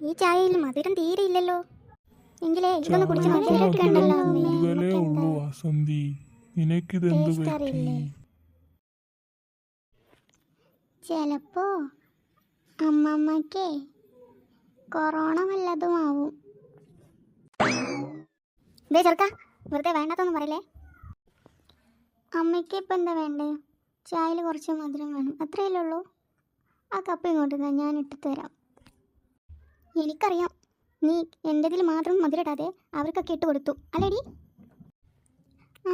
ഈ ചായയിൽ മധുരം തീരെ ഇല്ലല്ലോ. എങ്കിലേ ഇതൊന്ന് കുടിച്ച് മധുരമൊക്കെ മധുരം ഉണ്ടല്ലോ. കൂടുതലേ ഉള്ളൂ വസന്തി. നിനക്കിതെന്ത് Taste പറ്റി? ചിലപ്പോ അമ്മമ്മക്ക് കൊറോണ വല്ലതും ആവും. ദേ ചെറുക്ക വെറുതെ വേണ്ടതൊന്നും പറയില്ലേ? അമ്മയ്ക്ക് ഇപ്പം എന്താ വേണ്ടേ? ചായയിൽ കുറച്ച് മധുരം വേണം. അത്രയല്ലേ ഉള്ളൂ. ആ കപ്പ് ഇങ്ങോട്ട് ഞാൻ ഇട്ട് തരാം. എനിക്കറിയാം. നീ എന്റെതിൽ മാത്രം മധുരടാതെ അവർക്കൊക്കെ ഇട്ട് കൊടുത്തു. അല്ലേടി?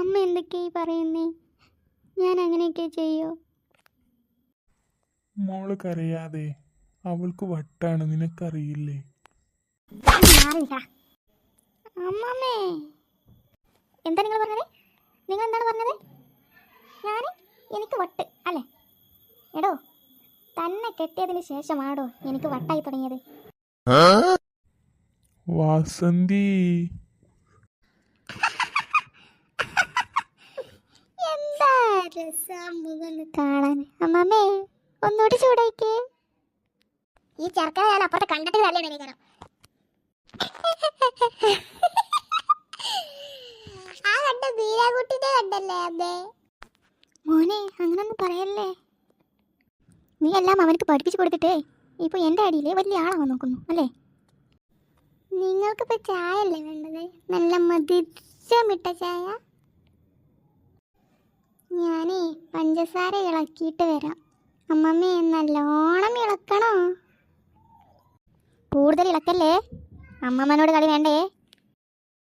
അമ്മ എന്തൊക്കെയായി പറയുന്നേ? ഞാൻ അങ്ങനെയൊക്കെ ചെയ്യോ? മോൾ കരയാതെ അവൾക്ക് വട്ടാണ് നിനക്കറിയില്ലേ? അമ്മമ്മേ. എന്താ നിങ്ങൾ പറഞ്ഞത്? നിങ്ങൾ എന്താണ് പറഞ്ഞത്? ഞാൻ എനിക്ക് വട്ട് അല്ലേ? എടോ തന്നെ കെട്ടിയതിന് ശേഷമാടോ എനിക്ക് വട്ടായി തുടങ്ങിയത്? വാസന്തി. എന്താ രസം കാണാൻ? അമ്മമ്മേ ഒന്നുകൂടി ചൂടായിക്കേ. ഈ ചെറുക്കനെ ഞാൻ അപ്പുറത്ത് കണ്ടിട്ട് നല്ല എണീക്കണം ആ കണ്ട ബീരാകുട്ടിനെ കണ്ടല്ലേ അമ്മേ? മോനെ അങ്ങനൊന്നും പറയല്ലേ. നീ എല്ലാം അവനക്ക് പഠിപ്പിച്ചു കൊടുത്തിട്ടേ. ഇപ്പൊ എന്റെ അടിയിലെ വലിയ ആളാവാൻ നോക്കുന്നു അല്ലേ? നിങ്ങൾക്കിപ്പോ ചായ അല്ലേ വേണ്ടത്? നല്ല മതിച്ചമിട്ട ചായ. ഞാനേ പഞ്ചസാര ഇളക്കിയിട്ട് വരാം. അമ്മമ്മേ നല്ലോണം ഇളക്കണോ? കൂടുതൽ ഇളക്കല്ലേ? അമ്മമ്മനോട് കളി വേണ്ടേ?